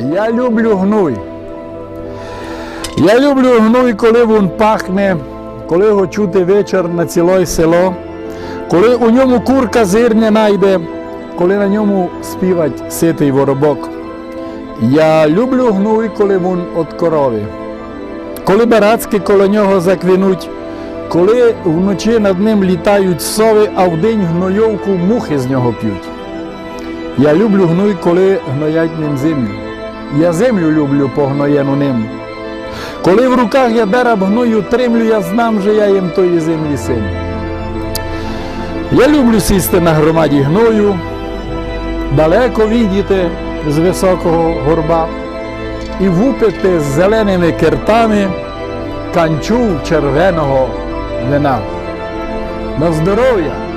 Я люблю гной. Я люблю гной, коли він пахне, коли його чути вечір на ціле село, коли у ньому курка зирня найде, коли на ньому співать ситий воробок. Я люблю гной, коли він від корови. Коли барацьки коло нього заквінуть, коли вночі над ним літають сови, а вдень гнойовку мухи з нього п'ють. Я люблю гной, коли гноять ним землю. Я землю люблю погноєну ним. Коли в руках я дереб гною тримлю, я знам, що я їм тої землі син. Я люблю сісти на громаді гною, далеко відіти з високого горба і вупити з зеленими киртами канчу червеного вина. На здоров'я!